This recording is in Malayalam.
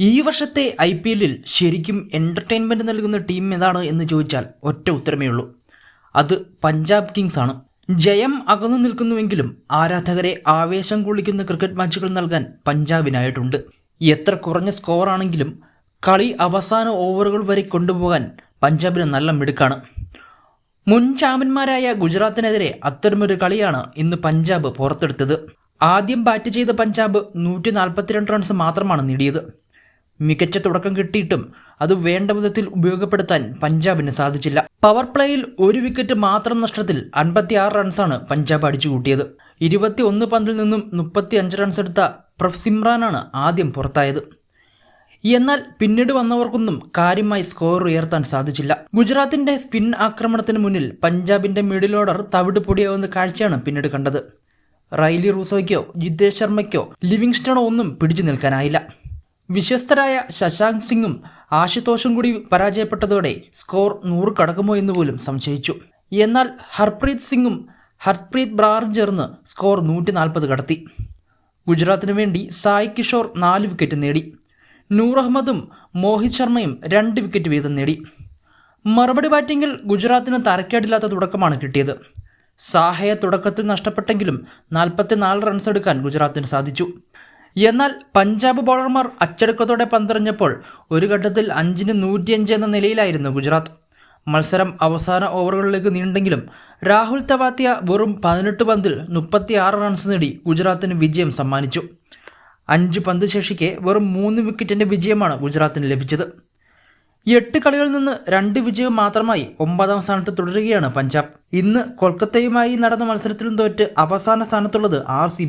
ഈ വർഷത്തെ ഐ പി എല്ലിൽ ശരിക്കും എന്റർടൈൻമെന്റ് നൽകുന്ന ടീം ഏതാണ് എന്ന് ചോദിച്ചാൽ ഒറ്റ ഉത്തരമേ ഉള്ളൂ. അത് പഞ്ചാബ് കിങ്സ് ആണ്. ജയം അകന്നു നിൽക്കുന്നുവെങ്കിലും ആരാധകരെ ആവേശം കൊള്ളിക്കുന്ന ക്രിക്കറ്റ് മാച്ചുകൾ നൽകാൻ പഞ്ചാബിനായിട്ടുണ്ട്. എത്ര കുറഞ്ഞ സ്കോറാണെങ്കിലും കളി അവസാന ഓവറുകൾ വരെ കൊണ്ടുപോകാൻ പഞ്ചാബിന് നല്ല മിടുക്കാണ്. മുൻ ചാമ്പ്യന്മാരായ ഗുജറാത്തിനെതിരെ അത്തരമൊരു കളിയാണ് ഇന്ന് പഞ്ചാബ് പുറത്തെടുത്തത്. ആദ്യം ബാറ്റ് ചെയ്ത പഞ്ചാബ് നൂറ്റി നാൽപ്പത്തിരണ്ട് റൺസ് മാത്രമാണ് നേടിയത്. മികച്ച തുടക്കം കിട്ടിയിട്ടും അത് വേണ്ട വിധത്തിൽ ഉപയോഗപ്പെടുത്താൻ പഞ്ചാബിന് സാധിച്ചില്ല. പവർ പ്ലേയിൽ ഒരു വിക്കറ്റ് മാത്രം നഷ്ടത്തിൽ അൻപത്തിയാറ് റൺസാണ് പഞ്ചാബ് അടിച്ചു കൂട്ടിയത്. ഇരുപത്തി ഒന്ന് പന്തിൽ നിന്നും മുപ്പത്തി അഞ്ച് റൺസ് എടുത്ത പ്രഫ് സിമ്രാനാണ് ആദ്യം പുറത്തായത്. എന്നാൽ പിന്നീട് വന്നവർക്കൊന്നും കാര്യമായി സ്കോർ ഉയർത്താൻ സാധിച്ചില്ല. ഗുജറാത്തിന്റെ സ്പിൻ ആക്രമണത്തിന് മുന്നിൽ പഞ്ചാബിന്റെ മിഡിൽ ഓർഡർ തവിട് പൊടിയാവുന്ന കാഴ്ചയാണ് പിന്നീട് കണ്ടത്. റൈലി റൂസോയ്ക്കോ ജിതേഷ് ശർമ്മയ്ക്കോ ലിവിങ്സ്റ്റണോ ഒന്നും പിടിച്ചു നിൽക്കാനായില്ല. വിശ്വസ്തരായ ശശാങ്ക് സിംഗും ആശുതോഷും കൂടി പരാജയപ്പെട്ടതോടെ സ്കോർ നൂറ് കടക്കുമോ എന്ന് പോലും സംശയിച്ചു. എന്നാൽ ഹർപ്രീത് സിംഗും ഹർപ്രീത് ബ്രാറും ചേർന്ന് സ്കോർ നൂറ്റി നാൽപ്പത് കടത്തി. ഗുജറാത്തിനു വേണ്ടി സായ് കിഷോർ നാല് വിക്കറ്റ് നേടി. നൂർ അഹമ്മദും മോഹിത് ശർമ്മയും രണ്ട് വിക്കറ്റ് വീതം നേടി. മറുപടി ബാറ്റിങ്ങിൽ ഗുജറാത്തിന് തരക്കേടില്ലാത്ത തുടക്കമാണ് കിട്ടിയത്. സാഹയെ തുടക്കത്തിൽ നഷ്ടപ്പെട്ടെങ്കിലും നാൽപ്പത്തിനാല് റൺസ് എടുക്കാൻ ഗുജറാത്തിന് സാധിച്ചു. എന്നാൽ പഞ്ചാബ് ബോളർമാർ അച്ചടക്കത്തോടെ പന്തെറിഞ്ഞപ്പോൾ ഒരു ഘട്ടത്തിൽ അഞ്ചിന് നൂറ്റിയഞ്ച് എന്ന നിലയിലായിരുന്നു ഗുജറാത്ത്. മത്സരം അവസാന ഓവറുകളിലേക്ക് നീണ്ടെങ്കിലും രാഹുൽ തവാത്തിയ വെറും പതിനെട്ട് പന്തിൽ മുപ്പത്തി ആറ് റൺസ് നേടി ഗുജറാത്തിന് വിജയം സമ്മാനിച്ചു. അഞ്ച് പന്ത് ശേഷിക്കെ വെറും മൂന്ന് വിക്കറ്റിന്റെ വിജയമാണ് ഗുജറാത്തിന് ലഭിച്ചത്. എട്ട് കളികളിൽ നിന്ന് രണ്ട് വിജയം മാത്രമായി ഒമ്പതാം സ്ഥാനത്ത് തുടരുകയാണ് പഞ്ചാബ്. ഇന്ന് കൊൽക്കത്തയുമായി നടന്ന മത്സരത്തിലും തോറ്റ് അവസാന സ്ഥാനത്തുള്ളത് ആർ സി